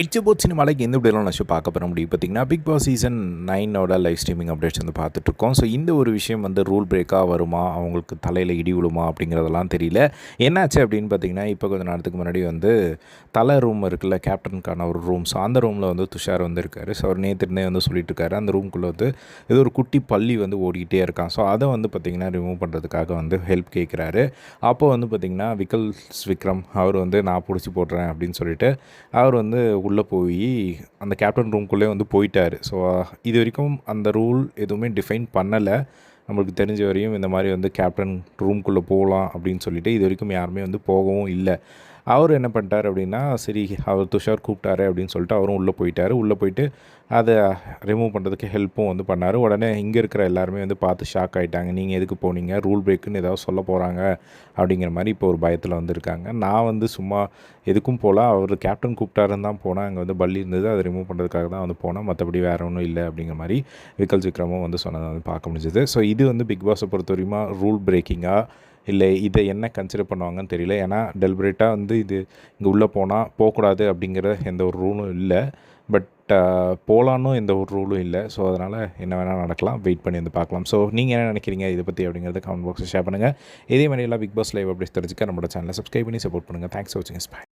It's boat சினிமாலைக்கு எந்த இப்படியெல்லாம் நான் பார்க்க போகிற முடியும்? பார்த்தீங்கன்னா பிக் பாஸ் சீசன் நைனோட லைவ் ஸ்ட்ரீமிங் அப்டேட்ஸ் வந்து பார்த்துட்ருக்கோம். ஸோ இந்த ஒரு விஷயம் வந்து ரூல் பிரேக்காக வருமா? அவங்களுக்கு தலையில் இடி விழுமா? அப்படிங்கிறதெல்லாம் தெரியல. என்னாச்சு அப்படின்னு பார்த்தீங்கன்னா இப்போ கொஞ்சம் நேரத்துக்கு முன்னாடி வந்து தலை ரூம் இருக்குல்ல கேப்டனுக்கான ஒரு ரூம் ஸோ அந்த ரூமில் வந்து துஷார் வந்து இருக்கார். ஸோ அவர் நேற்றுனே வந்து சொல்லிட்டு இருக்காரு. அந்த ரூம்குள்ளே வந்து ஏதோ ஒரு குட்டி பள்ளி வந்து ஓடிக்கிட்டே இருக்கான். ஸோ அதை வந்து பார்த்திங்கன்னா ரிமூவ் பண்ணுறதுக்காக வந்து ஹெல்ப் கேட்குறாரு அப்போ வந்து பார்த்திங்கன்னா விக்கல்ஸ் விக்ரம் அவர் வந்து நான் பிடிச்சி போடுறேன் அப்படின்னு சொல்லிட்டு அவர் வந்து உள்ளே போய் அந்த கேப்டன் ரூம்குள்ளே வந்து போயிட்டார். ஸோ இது வரைக்கும் அந்த ரூல் எதுவுமே டிஃபைன் பண்ணலை. நம்மளுக்கு தெரிஞ்ச வரையும் இந்த மாதிரி வந்து கேப்டன் ரூம்குள்ளே போகலாம் அப்படின்னு சொல்லிட்டு இது வரைக்கும் யாருமே வந்து போகவும் இல்லை. அவர் என்ன பண்ணிட்டார் அப்படின்னா சரி அவர் துஷார் கூப்பிட்டாரு அப்படின்னு சொல்லிட்டு அவரும் உள்ளே போயிட்டார். உள்ளே போயிட்டு அதை ரிமூவ் பண்ணுறதுக்கு ஹெல்ப்பும் வந்து பண்ணார். உடனே இங்கே இருக்கிற எல்லாருமே வந்து பார்த்து ஷாக் ஆகிட்டாங்க நீங்கள் எதுக்கு போனீங்க? ரூல் பிரேக்குன்னு ஏதாவது சொல்ல போகிறாங்க அப்படிங்கிற மாதிரி இப்போ ஒரு பயத்தில் வந்திருக்காங்க நான் வந்து சும்மா எதுக்கும் போகல அவர் கேப்டன் கூப்பிட்டாருன்னு தான் போனால் அங்கே வந்து பள்ளி இருந்தது. அதை ரிமூவ் பண்ணுறதுக்காக தான் வந்து போனேன். மற்றபடி வேறு ஒன்றும் இல்லை அப்படிங்கிற மாதிரி விக்கல் விக்ரமும் வந்து சொன்னதை வந்து பார்க்க முடிஞ்சது. ஸோ இது வந்து பிக் பாஸை பொறுத்த வரைக்கும் ரூல் பிரேக்கிங்காக இல்லை இதை என்ன கன்சிடர் பண்ணுவாங்கன்னு தெரியல. ஏன்னா டெலிபரேட்டாக வந்து இது இங்கே உள்ளே போனால் போகக்கூடாது அப்படிங்கிற எந்த ஒரு ரூலும் இல்லை. பட் போகலான்னு எந்த ஒரு ரூலும் இல்லை. ஸோ அதனால் என்ன வேணால் நடக்கலாம். வெயிட் பண்ணி வந்து பார்க்கலாம். ஸோ நீங்கள் என்ன நினைக்கிறீங்க? இதை பற்றி அப்படிங்கிறத கமெண்ட் பாக்ஸில் ஷேர் பண்ணுங்கள் இதே மாதிரி எல்லாம் பிக் பாஸ் லைவ் அப்படி தெரிஞ்சுக்க நம்மளோட சேனலை சப்ஸ்கிரைப் பண்ணி சப்போர்ட் பண்ணுங்கள் தேங்க்ஸ் ஃபார் வாட்சிங் பாய்